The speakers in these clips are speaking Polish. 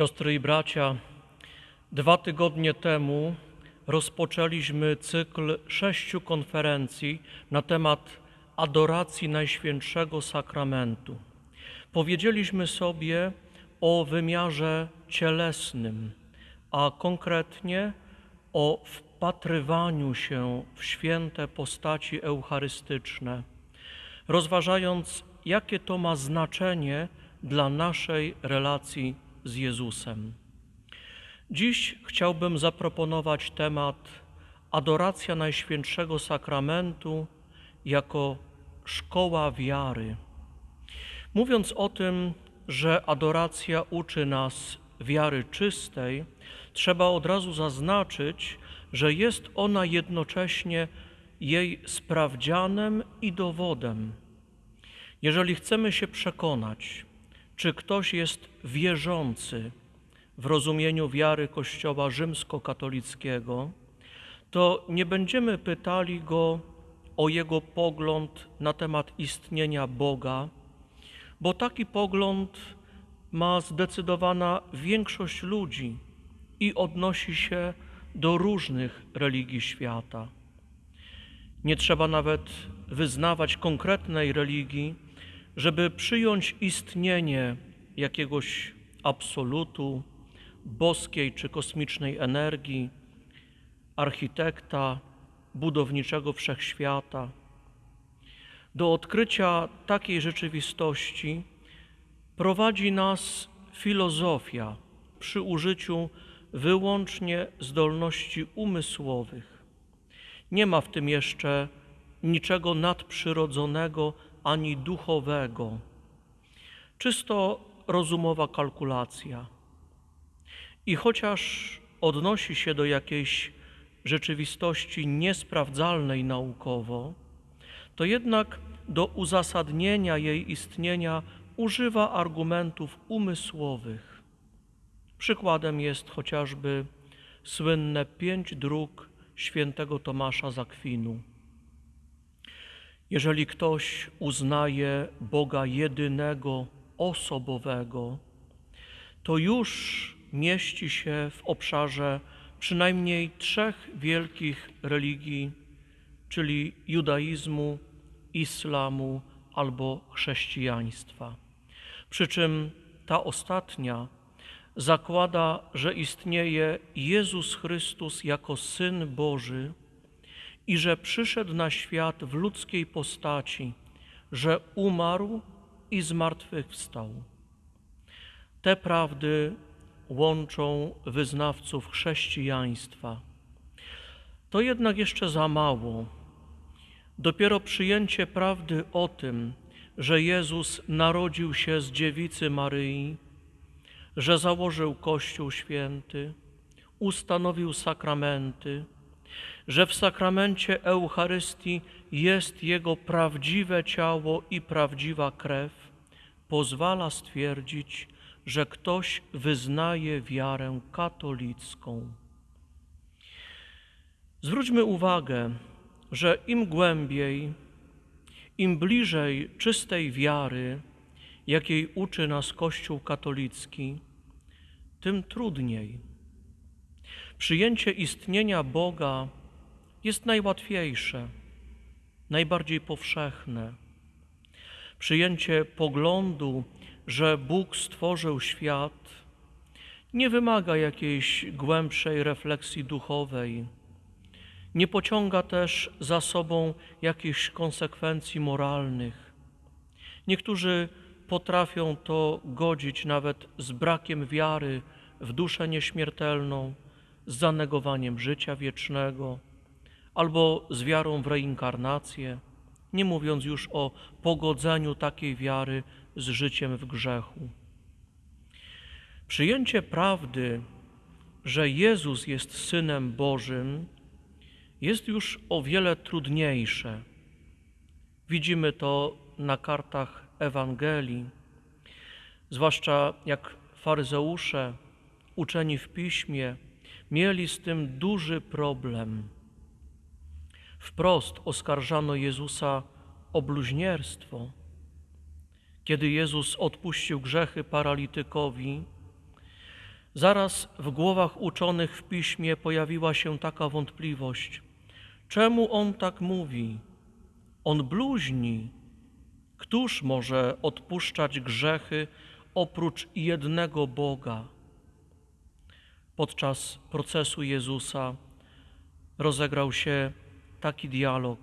Siostry i bracia, dwa tygodnie temu rozpoczęliśmy cykl sześciu konferencji na temat adoracji Najświętszego Sakramentu. Powiedzieliśmy sobie o wymiarze cielesnym, a konkretnie o wpatrywaniu się w święte postaci eucharystyczne, rozważając, jakie to ma znaczenie dla naszej relacji z Jezusem. Dziś chciałbym zaproponować temat adoracja Najświętszego Sakramentu jako szkoła wiary. Mówiąc o tym, że adoracja uczy nas wiary czystej, trzeba od razu zaznaczyć, że jest ona jednocześnie jej sprawdzianem i dowodem. Jeżeli chcemy się przekonać, czy ktoś jest wierzący w rozumieniu wiary Kościoła rzymskokatolickiego, to nie będziemy pytali go o jego pogląd na temat istnienia Boga, bo taki pogląd ma zdecydowana większość ludzi i odnosi się do różnych religii świata. Nie trzeba nawet wyznawać konkretnej religii, żeby przyjąć istnienie jakiegoś absolutu, boskiej czy kosmicznej energii, architekta budowniczego wszechświata. Do odkrycia takiej rzeczywistości prowadzi nas filozofia przy użyciu wyłącznie zdolności umysłowych. Nie ma w tym jeszcze niczego nadprzyrodzonego ani duchowego. Czysto rozumowa kalkulacja. I chociaż odnosi się do jakiejś rzeczywistości niesprawdzalnej naukowo, to jednak do uzasadnienia jej istnienia używa argumentów umysłowych. Przykładem jest chociażby słynne pięć dróg świętego Tomasza z Akwinu. Jeżeli ktoś uznaje Boga jedynego, osobowego, to już mieści się w obszarze przynajmniej trzech wielkich religii, czyli judaizmu, islamu albo chrześcijaństwa. Przy czym ta ostatnia zakłada, że istnieje Jezus Chrystus jako Syn Boży i że przyszedł na świat w ludzkiej postaci, że umarł i zmartwychwstał. Te prawdy łączą wyznawców chrześcijaństwa. To jednak jeszcze za mało. Dopiero przyjęcie prawdy o tym, że Jezus narodził się z dziewicy Maryi, że założył Kościół Święty, ustanowił sakramenty, że w sakramencie Eucharystii jest Jego prawdziwe ciało i prawdziwa krew, pozwala stwierdzić, że ktoś wyznaje wiarę katolicką. Zwróćmy uwagę, że im głębiej, im bliżej czystej wiary, jakiej uczy nas Kościół katolicki, tym trudniej. Przyjęcie istnienia Boga jest najłatwiejsze, najbardziej powszechne. Przyjęcie poglądu, że Bóg stworzył świat, nie wymaga jakiejś głębszej refleksji duchowej, nie pociąga też za sobą jakichś konsekwencji moralnych. Niektórzy potrafią to godzić nawet z brakiem wiary w duszę nieśmiertelną, z zanegowaniem życia wiecznego albo z wiarą w reinkarnację, nie mówiąc już o pogodzeniu takiej wiary z życiem w grzechu. Przyjęcie prawdy, że Jezus jest Synem Bożym, jest już o wiele trudniejsze. Widzimy to na kartach Ewangelii, zwłaszcza jak faryzeusze, uczeni w piśmie, mieli z tym duży problem. Wprost oskarżano Jezusa o bluźnierstwo. Kiedy Jezus odpuścił grzechy paralitykowi, Zaraz w głowach uczonych w piśmie pojawiła się taka wątpliwość. Czemu on tak mówi? On bluźni. Któż może odpuszczać grzechy oprócz jednego Boga? Podczas procesu Jezusa rozegrał się taki dialog.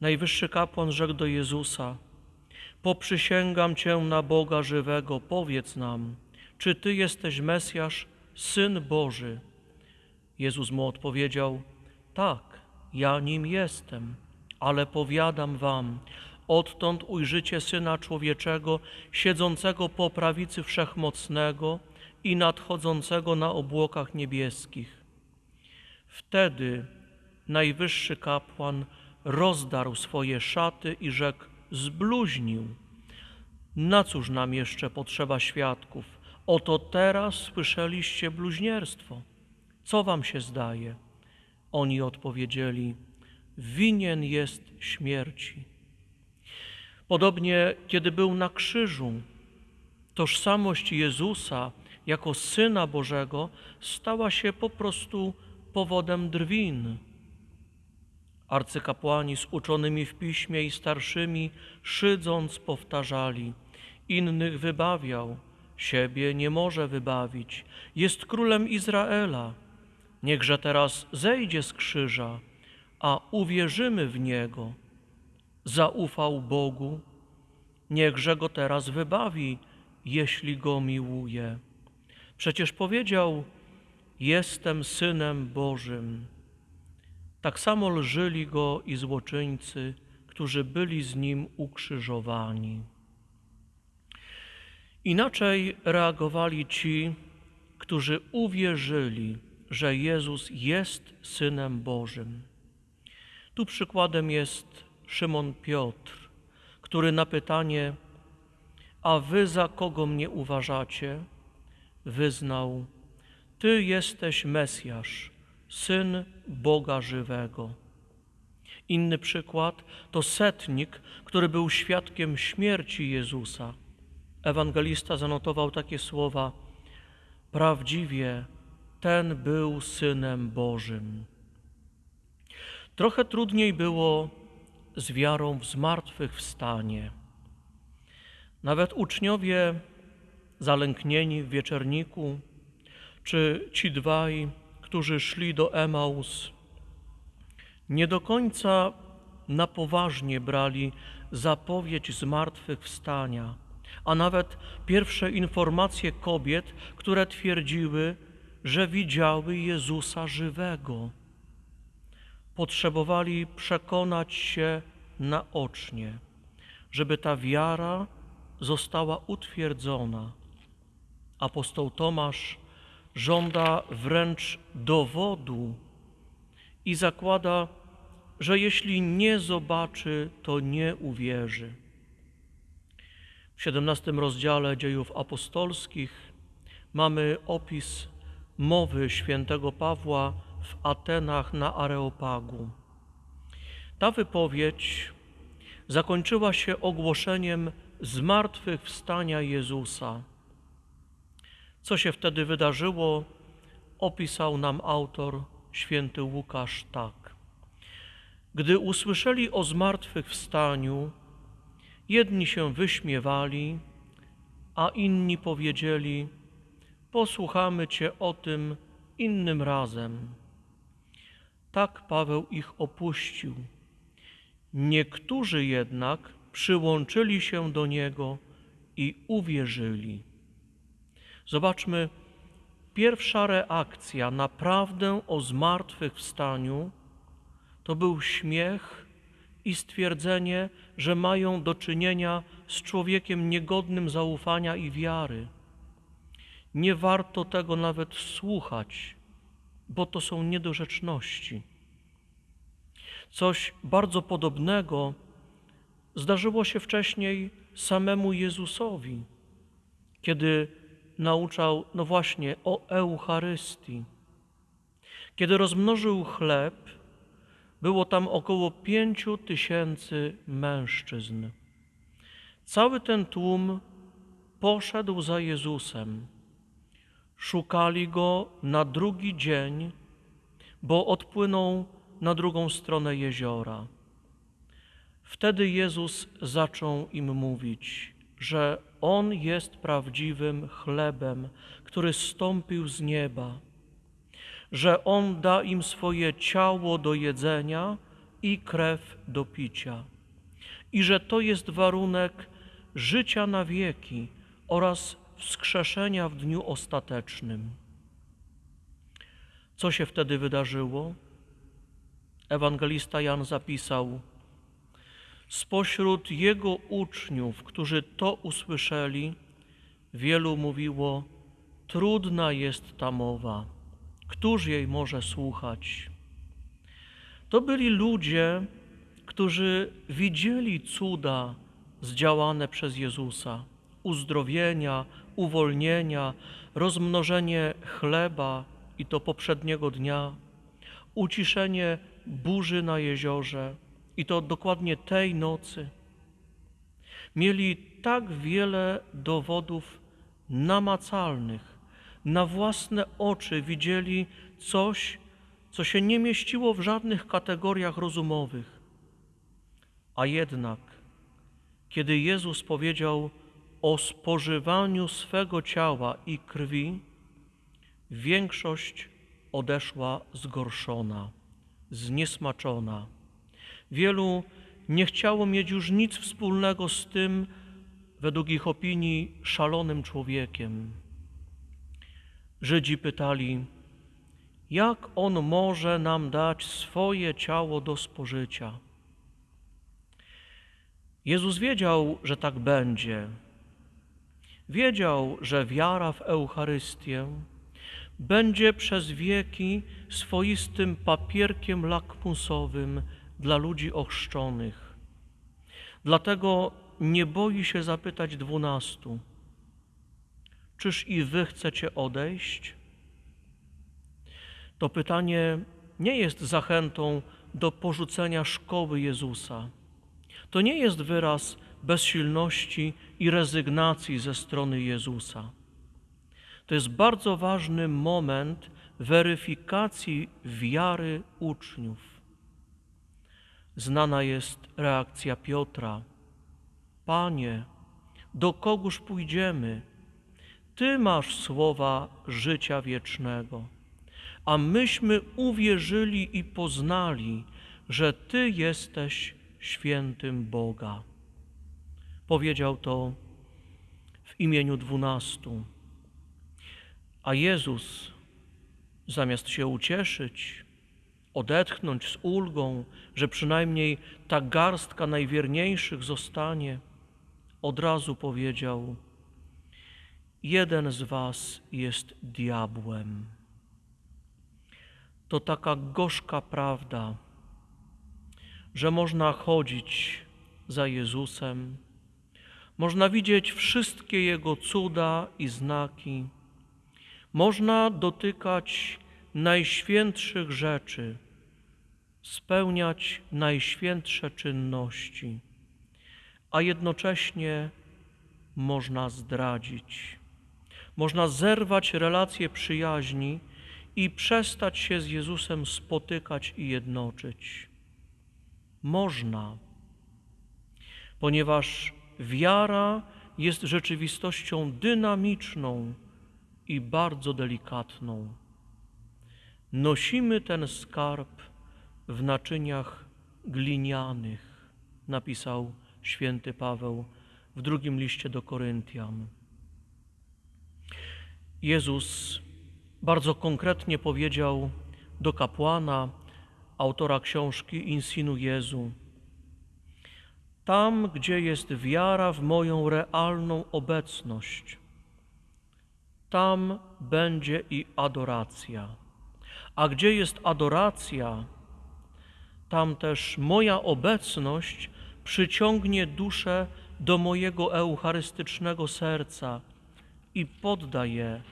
Najwyższy kapłan rzekł do Jezusa: Poprzysięgam Cię na Boga żywego, powiedz nam, czy Ty jesteś Mesjasz, Syn Boży? Jezus mu odpowiedział: Tak, ja nim jestem, ale powiadam Wam, odtąd ujrzycie Syna Człowieczego, siedzącego po prawicy Wszechmocnego i nadchodzącego na obłokach niebieskich. Wtedy najwyższy kapłan rozdarł swoje szaty i rzekł: Zbluźnił. Na cóż nam jeszcze potrzeba świadków? Oto teraz słyszeliście bluźnierstwo. Co wam się zdaje? Oni odpowiedzieli: Winien jest śmierci. Podobnie, kiedy był na krzyżu, tożsamość Jezusa jako Syna Bożego stała się po prostu powodem drwin. Arcykapłani z uczonymi w piśmie i starszymi, szydząc, powtarzali: Innych wybawiał, siebie nie może wybawić, jest królem Izraela. Niechże teraz zejdzie z krzyża, a uwierzymy w niego. Zaufał Bogu, niechże go teraz wybawi, jeśli go miłuje. Przecież powiedział: Jestem synem Bożym. Tak samo lżyli go i złoczyńcy, którzy byli z nim ukrzyżowani. Inaczej reagowali ci, którzy uwierzyli, że Jezus jest synem Bożym. Tu przykładem jest Szymon Piotr, który na pytanie: A wy za kogo mnie uważacie? Wyznał: Ty jesteś Mesjasz Syn Boga żywego. Inny przykład to setnik, który był świadkiem śmierci Jezusa. Ewangelista zanotował takie słowa: Prawdziwie ten był synem Bożym. Trochę trudniej było z wiarą w zmartwychwstanie. Nawet uczniowie zalęknieni w wieczerniku, czy ci dwaj, którzy szli do Emaus, nie do końca na poważnie brali zapowiedź zmartwychwstania, a nawet pierwsze informacje kobiet, które twierdziły, że widziały Jezusa żywego. Potrzebowali przekonać się naocznie, żeby ta wiara została utwierdzona. Apostoł Tomasz żąda wręcz dowodu i zakłada, że jeśli nie zobaczy, to nie uwierzy. W 17 rozdziale dziejów apostolskich mamy opis mowy świętego Pawła w Atenach na Areopagu. Ta wypowiedź zakończyła się ogłoszeniem zmartwychwstania Jezusa. Co się wtedy wydarzyło, opisał nam autor święty Łukasz tak. Gdy usłyszeli o zmartwychwstaniu, jedni się wyśmiewali, a inni powiedzieli: Posłuchamy Cię o tym innym razem. Tak Paweł ich opuścił. Niektórzy jednak przyłączyli się do niego i uwierzyli. Zobaczmy, pierwsza reakcja na prawdę o zmartwychwstaniu to był śmiech i stwierdzenie, że mają do czynienia z człowiekiem niegodnym zaufania i wiary. Nie warto tego nawet słuchać, bo to są niedorzeczności. Coś bardzo podobnego zdarzyło się wcześniej samemu Jezusowi, kiedy nauczał, no właśnie, o Eucharystii. Kiedy rozmnożył chleb, było tam około pięciu tysięcy mężczyzn. Cały ten tłum poszedł za Jezusem. Szukali go na drugi dzień, bo odpłynął na drugą stronę jeziora. Wtedy Jezus zaczął im mówić, że On jest prawdziwym chlebem, który stąpił z nieba, że On da im swoje ciało do jedzenia i krew do picia, i że to jest warunek życia na wieki oraz wskrzeszenia w dniu ostatecznym. Co się wtedy wydarzyło? Ewangelista Jan zapisał: Spośród jego uczniów, którzy to usłyszeli, wielu mówiło: Trudna jest ta mowa, któż jej może słuchać? To byli ludzie, którzy widzieli cuda zdziałane przez Jezusa uzdrowienia, uwolnienia, rozmnożenie chleba i to poprzedniego dnia, uciszenie burzy na jeziorze i to dokładnie tej nocy. Mieli tak wiele dowodów namacalnych, na własne oczy widzieli coś, co się nie mieściło w żadnych kategoriach rozumowych. A jednak, kiedy Jezus powiedział o spożywaniu swego ciała i krwi, większość odeszła zgorszona, zniesmaczona. Wielu nie chciało mieć już nic wspólnego z tym, według ich opinii, szalonym człowiekiem. Żydzi pytali, jak on może nam dać swoje ciało do spożycia? Jezus wiedział, że tak będzie. Wiedział, że wiara w Eucharystię będzie przez wieki swoistym papierkiem lakmusowym dla ludzi ochrzczonych. Dlatego nie boi się zapytać dwunastu: Czyż i wy chcecie odejść? To pytanie nie jest zachętą do porzucenia szkoły Jezusa. To nie jest wyraz bezsilności i rezygnacji ze strony Jezusa. To jest bardzo ważny moment weryfikacji wiary uczniów. Znana jest reakcja Piotra. Panie, do kogóż pójdziemy? Ty masz słowa życia wiecznego, a myśmy uwierzyli i poznali, że Ty jesteś świętym Boga. Powiedział to w imieniu dwunastu. A Jezus, zamiast się ucieszyć, odetchnąć z ulgą, że przynajmniej ta garstka najwierniejszych zostanie, od razu powiedział: Jeden z Was jest diabłem. To taka gorzka prawda, że można chodzić za Jezusem, można widzieć wszystkie Jego cuda i znaki, można dotykać najświętszych rzeczy, spełniać najświętsze czynności, a jednocześnie można zdradzić. Można zerwać relacje przyjaźni i przestać się z Jezusem spotykać i jednoczyć. Można, ponieważ wiara jest rzeczywistością dynamiczną i bardzo delikatną. Nosimy ten skarb w naczyniach glinianych, napisał święty Paweł w drugim liście do Koryntian. Jezus bardzo konkretnie powiedział do kapłana, autora książki Insinu Jezu, tam, gdzie jest wiara w moją realną obecność, tam będzie i adoracja. A gdzie jest adoracja, tam też moja obecność przyciągnie duszę do mojego eucharystycznego serca i podda je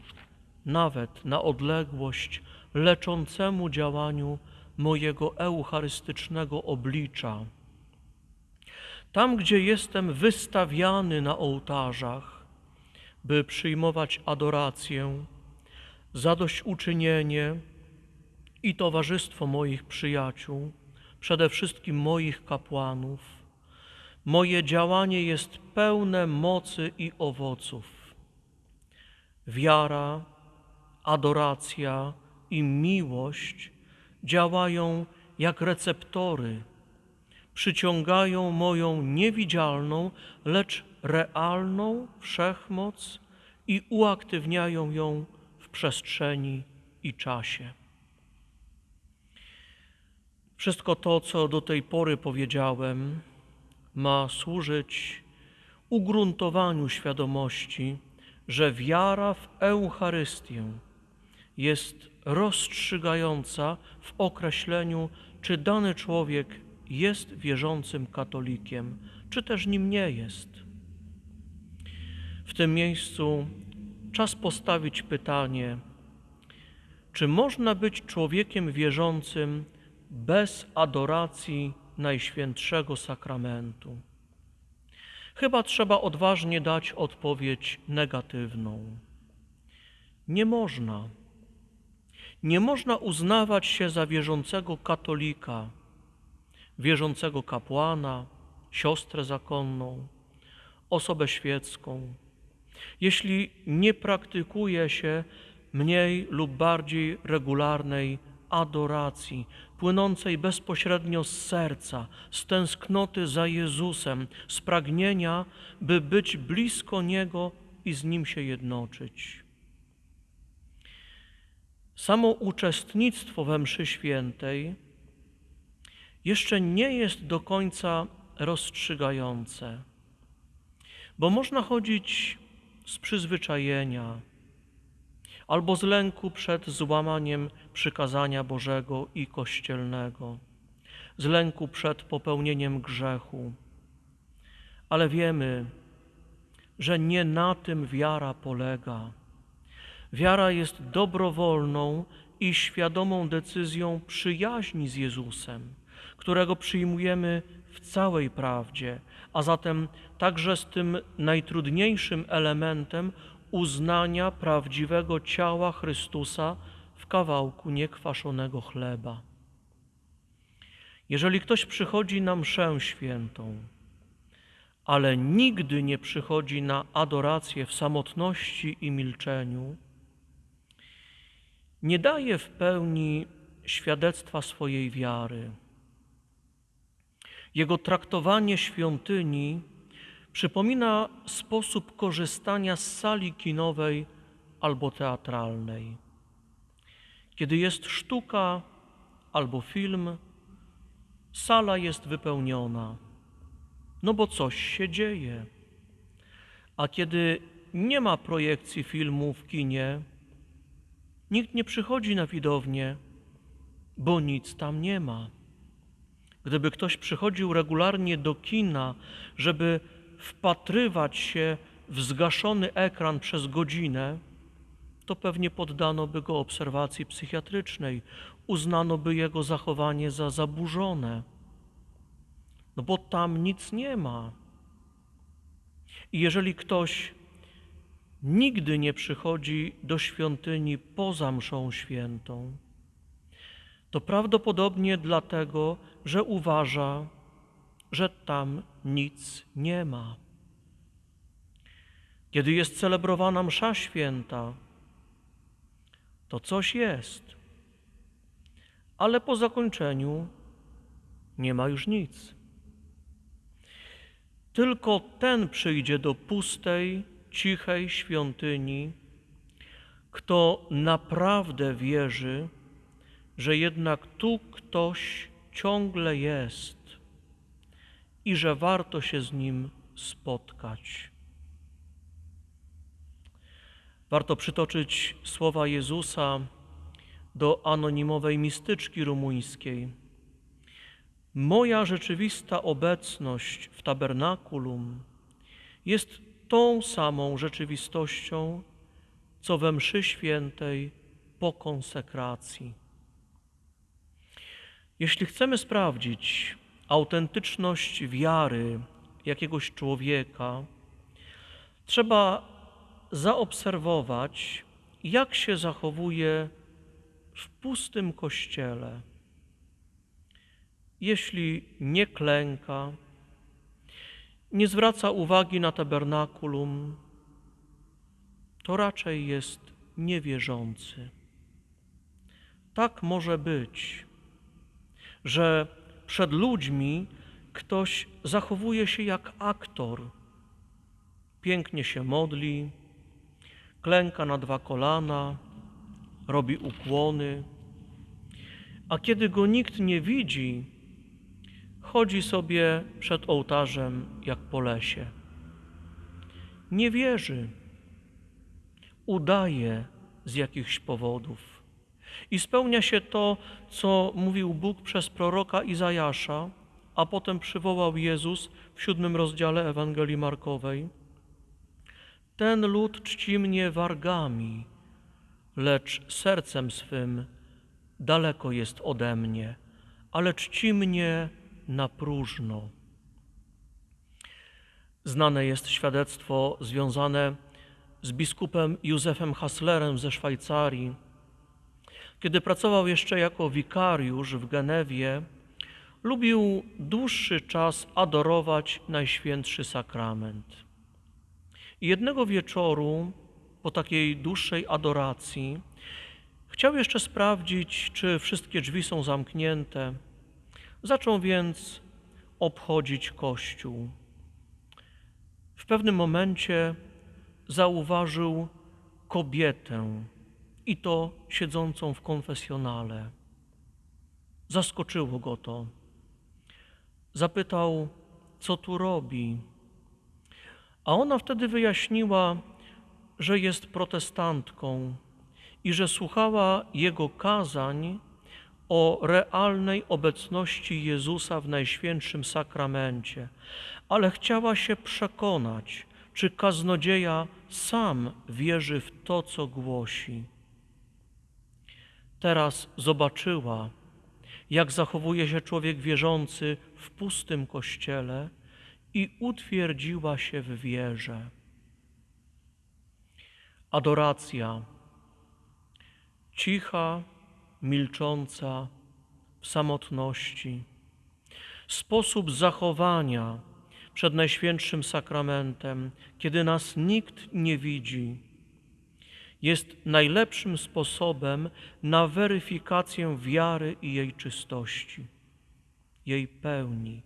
nawet na odległość leczącemu działaniu mojego eucharystycznego oblicza. Tam, gdzie jestem wystawiany na ołtarzach, by przyjmować adorację, zadośćuczynienie i towarzystwo moich przyjaciół, przede wszystkim moich kapłanów. Moje działanie jest pełne mocy i owoców. Wiara, adoracja i miłość działają jak receptory, przyciągają moją niewidzialną, lecz realną wszechmoc i uaktywniają ją w przestrzeni i czasie. Wszystko to, co do tej pory powiedziałem, ma służyć ugruntowaniu świadomości, że wiara w Eucharystię jest rozstrzygająca w określeniu, czy dany człowiek jest wierzącym katolikiem, czy też nim nie jest. W tym miejscu czas postawić pytanie, czy można być człowiekiem wierzącym bez adoracji Najświętszego Sakramentu? Chyba trzeba odważnie dać odpowiedź negatywną. Nie można. Nie można uznawać się za wierzącego katolika, wierzącego kapłana, siostrę zakonną, osobę świecką, jeśli nie praktykuje się mniej lub bardziej regularnej adoracji, płynącej bezpośrednio z serca, z tęsknoty za Jezusem, z pragnienia, by być blisko Niego i z Nim się jednoczyć. Samo uczestnictwo we mszy świętej jeszcze nie jest do końca rozstrzygające, bo można chodzić z przyzwyczajenia albo z lęku przed złamaniem przykazania Bożego i kościelnego, z lęku przed popełnieniem grzechu. Ale wiemy, że nie na tym wiara polega. Wiara jest dobrowolną i świadomą decyzją przyjaźni z Jezusem, którego przyjmujemy w całej prawdzie, a zatem także z tym najtrudniejszym elementem uznania prawdziwego ciała Chrystusa w kawałku niekwaszonego chleba. Jeżeli ktoś przychodzi na mszę świętą, ale nigdy nie przychodzi na adorację w samotności i milczeniu, nie daje w pełni świadectwa swojej wiary. Jego traktowanie świątyni przypomina sposób korzystania z sali kinowej albo teatralnej. Kiedy jest sztuka albo film, sala jest wypełniona, no bo coś się dzieje. A kiedy nie ma projekcji filmu w kinie, nikt nie przychodzi na widownię, bo nic tam nie ma. Gdyby ktoś przychodził regularnie do kina, żeby wpatrywać się w zgaszony ekran przez godzinę, to pewnie poddano by go obserwacji psychiatrycznej, uznano by jego zachowanie za zaburzone, no bo tam nic nie ma. I jeżeli ktoś nigdy nie przychodzi do świątyni poza mszą świętą, to prawdopodobnie dlatego, że uważa, że tam nic nie ma. Kiedy jest celebrowana msza święta, to coś jest, ale po zakończeniu nie ma już nic. Tylko ten przyjdzie do pustej, cichej świątyni, kto naprawdę wierzy, że jednak tu ktoś ciągle jest i że warto się z nim spotkać. Warto przytoczyć słowa Jezusa do anonimowej mistyczki rumuńskiej. Moja rzeczywista obecność w tabernakulum jest tą samą rzeczywistością, co we mszy świętej po konsekracji. Jeśli chcemy sprawdzić autentyczność wiary jakiegoś człowieka, trzeba zaobserwować, jak się zachowuje w pustym kościele. Jeśli nie klęka, nie zwraca uwagi na tabernakulum, to raczej jest niewierzący. Tak może być, że przed ludźmi ktoś zachowuje się jak aktor. Pięknie się modli, klęka na dwa kolana, robi ukłony, a kiedy go nikt nie widzi, chodzi sobie przed ołtarzem jak po lesie. Nie wierzy, udaje z jakichś powodów. I spełnia się to, co mówił Bóg przez proroka Izajasza, a potem przywołał Jezus w siódmym rozdziale Ewangelii Markowej. Ten lud czci mnie wargami, lecz sercem swym daleko jest ode mnie, ale czci mnie na próżno. Znane jest świadectwo związane z biskupem Józefem Hasslerem ze Szwajcarii. Kiedy pracował jeszcze jako wikariusz w Genewie, lubił dłuższy czas adorować Najświętszy Sakrament. I jednego wieczoru, po takiej dłuższej adoracji, chciał jeszcze sprawdzić, czy wszystkie drzwi są zamknięte. Zaczął więc obchodzić kościół. W pewnym momencie zauważył kobietę, i to siedzącą w konfesjonale. Zaskoczyło go to. Zapytał, co tu robi. A ona wtedy wyjaśniła, że jest protestantką i że słuchała jego kazań o realnej obecności Jezusa w Najświętszym Sakramencie, ale chciała się przekonać, czy kaznodzieja sam wierzy w to, co głosi. Teraz zobaczyła, jak zachowuje się człowiek wierzący w pustym kościele i utwierdziła się w wierze. Adoracja, cicha, milcząca, w samotności, sposób zachowania przed Najświętszym Sakramentem, kiedy nas nikt nie widzi, jest najlepszym sposobem na weryfikację wiary i jej czystości, jej pełni.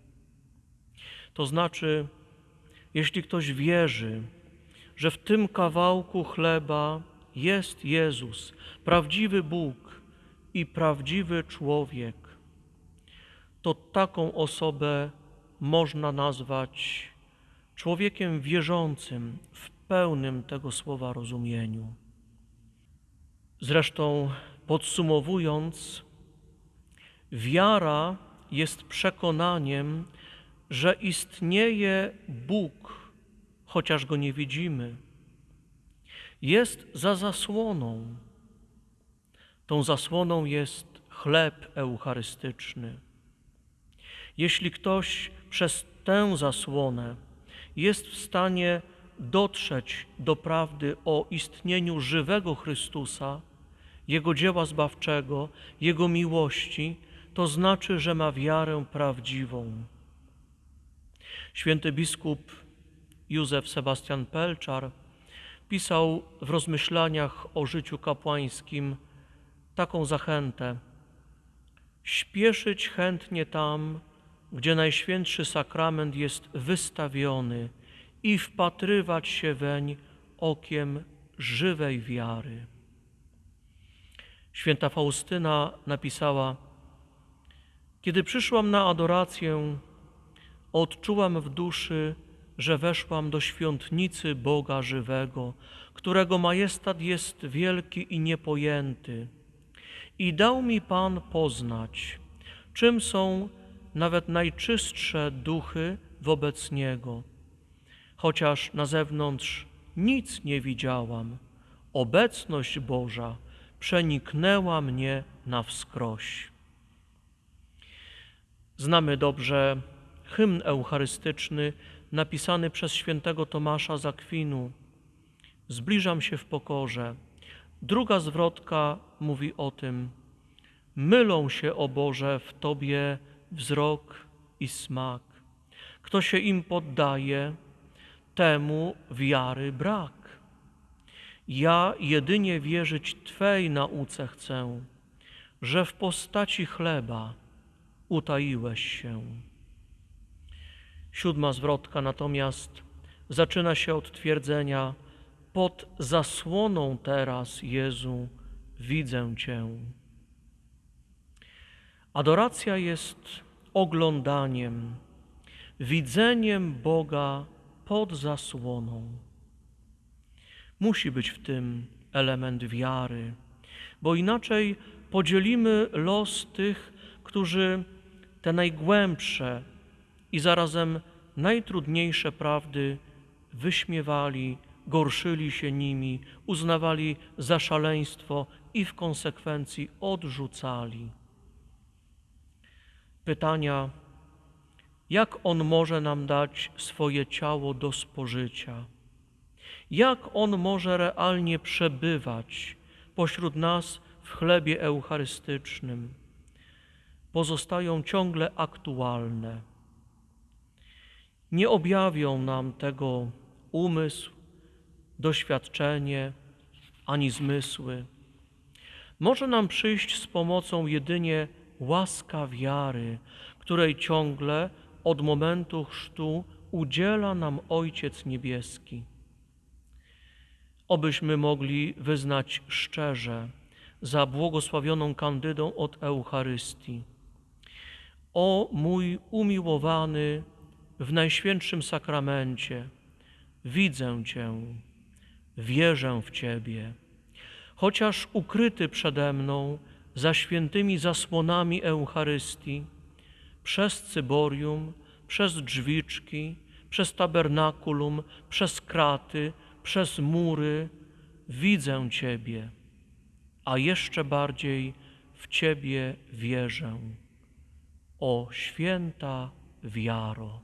To znaczy, jeśli ktoś wierzy, że w tym kawałku chleba jest Jezus, prawdziwy Bóg i prawdziwy człowiek, to taką osobę można nazwać człowiekiem wierzącym w pełnym tego słowa rozumieniu. Zresztą podsumowując, wiara jest przekonaniem, że istnieje Bóg, chociaż go nie widzimy. Jest za zasłoną. Tą zasłoną jest chleb eucharystyczny. Jeśli ktoś przez tę zasłonę jest w stanie dotrzeć do prawdy o istnieniu żywego Chrystusa, Jego dzieła zbawczego, Jego miłości, to znaczy, że ma wiarę prawdziwą. Święty biskup Józef Sebastian Pelczar pisał w rozmyślaniach o życiu kapłańskim taką zachętę: śpieszyć chętnie tam, gdzie Najświętszy Sakrament jest wystawiony i wpatrywać się weń okiem żywej wiary. Święta Faustyna napisała: Kiedy przyszłam na adorację, odczułam w duszy, że weszłam do świątnicy Boga żywego, którego majestat jest wielki i niepojęty. I dał mi Pan poznać, czym są nawet najczystsze duchy wobec Niego. Chociaż na zewnątrz nic nie widziałam, obecność Boża przeniknęła mnie na wskroś. Znamy dobrze hymn eucharystyczny napisany przez świętego Tomasza z Akwinu. Zbliżam się w pokorze, Druga zwrotka mówi o tym: Mylą się, o Boże, w Tobie wzrok i smak. Kto się im poddaje, temu wiary brak. Ja jedynie wierzyć Twej nauce chcę, że w postaci chleba utaiłeś się. Siódma zwrotka natomiast zaczyna się od twierdzenia: Pod zasłoną teraz, Jezu, widzę Cię. Adoracja jest oglądaniem, widzeniem Boga pod zasłoną. Musi być w tym element wiary, bo inaczej podzielimy los tych, którzy te najgłębsze i zarazem najtrudniejsze prawdy wyśmiewali, gorszyli się nimi, uznawali za szaleństwo i w konsekwencji odrzucali. Pytania, jak On może nam dać swoje ciało do spożycia? Jak On może realnie przebywać pośród nas w chlebie eucharystycznym? Pozostają ciągle aktualne. Nie objawią nam tego umysł, doświadczenie ani zmysły. Może nam przyjść z pomocą jedynie łaska wiary, której ciągle od momentu chrztu udziela nam Ojciec Niebieski. Obyśmy mogli wyznać szczerze za błogosławioną kandydą od Eucharystii. O mój umiłowany w Najświętszym Sakramencie, widzę Cię, wierzę w Ciebie, chociaż ukryty przede mną za świętymi zasłonami Eucharystii, przez cyborium, przez drzwiczki, przez tabernakulum, przez kraty, przez mury, widzę Ciebie, a jeszcze bardziej w Ciebie wierzę. O święta wiaro!